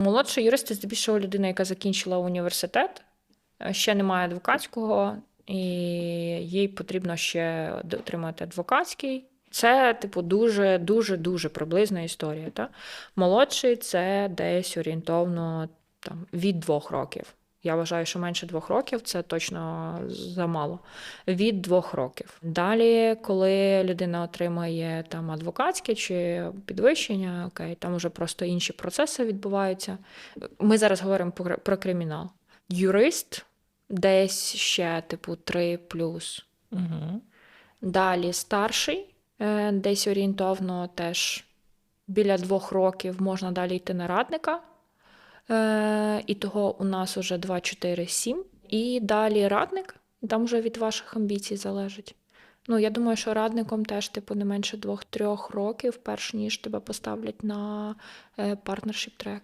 Молодший юрист це здебільшого людина, яка закінчила університет, е, ще не має адвокатського, і їй потрібно ще отримати адвокатський. Це, типу, дуже, дуже, дуже приблизна історія. Та? Молодший це десь орієнтовно там, від двох років. Я вважаю, що менше двох років це точно замало. Від двох років. Далі, коли людина отримає там адвокатське чи підвищення, окей, там вже просто інші процеси відбуваються. Ми зараз говоримо про, кримінал. Юрист десь ще, типу, 3 плюс. Угу. Далі старший, е, десь орієнтовно теж біля двох років можна далі йти на радника. Е, І того у нас уже 2, 4, 7. І далі радник, там вже від ваших амбіцій залежить. Ну, я думаю, що радником теж, типу, не менше двох-трьох років, перш ніж тебе поставлять на партнершіп трек.